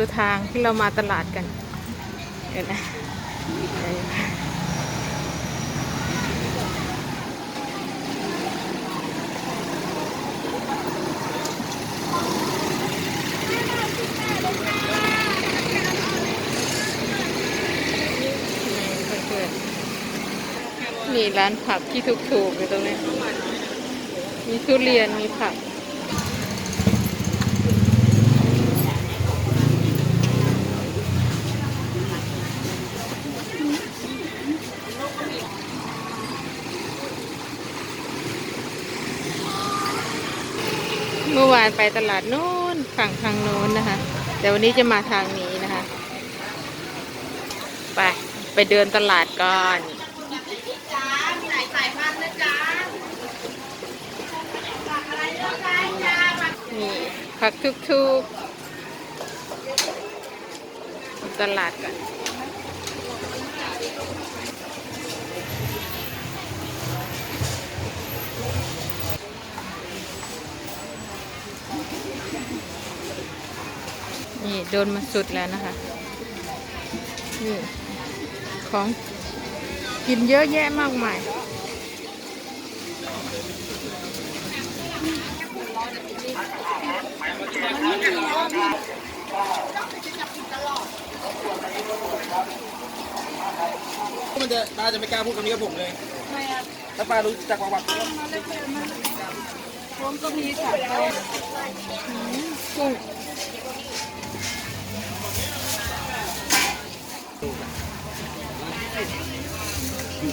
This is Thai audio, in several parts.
ดูทางที่เรามาตลาดกันเห็นไหมเพื่อนๆมีร้านผักที่ถูกๆอยู่ตรงนี้ มีทุเรียน มีผัก เมื่อวานไปตลาดโน้นฝั่งทางโน้นนะคะ แต่วันนี้จะมาทางนี้นะคะ ไป ไปเดินตลาดก่อนจ้ามีหลายสายพันธุ์นะจ๊ะผักอะไรเลือกได้จ้าผักนี่ผักทุกๆตลาดกัน นี่โดนมาสุดแล้วนะคะ นี่ของกินเยอะแยะมากมายมันจะป้าจะไม่กล้าพูดคำนี้กับผมเลย ถ้าป้ารู้จักประวัติผมก็มีค่ะกุ้ง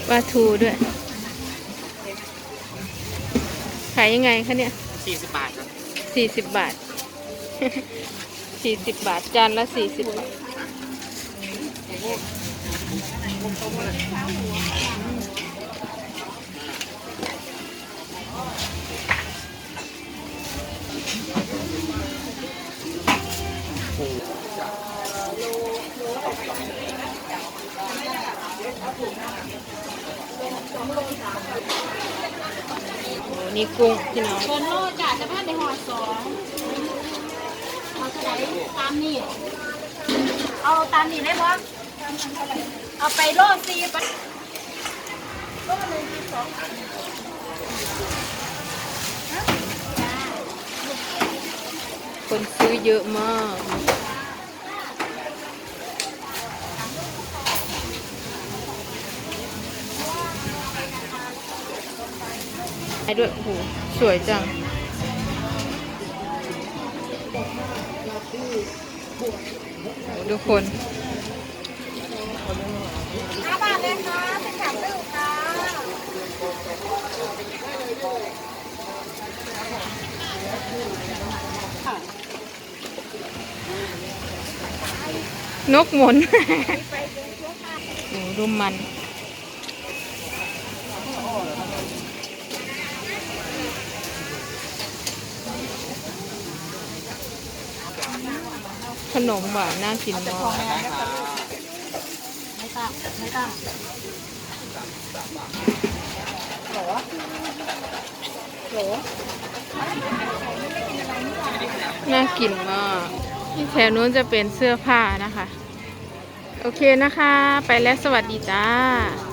ปลาทูด้วย ขายยังไงคะเนี่ย40บาทครับสี่สิบบาทสี่สิบบาท จานละสี่สิบบาท นี่กุ้งพี่น้องคนโลจ้ะจะพาในห่อสองเอาเท่าไหร่ตามนี่ เอาตามนี่ได้ปะเอาไปโลสี่ปะโลหนึ่งสองคนซื้อเยอะมาก ไอ้ด้วย โอ้โห สวยจังโอ้โหทุกคนห้าบาทเลยค่ะเป็นแถมด้วยค่ะนกหมุนดูมัน ขนมหวานน่ากินมากไม่ต้องไม่ต้องน่ากินมากแถวนู้นจะเป็นเสื้อผ้านะคะ โอเคนะคะ ไปแล้วสวัสดีจ้า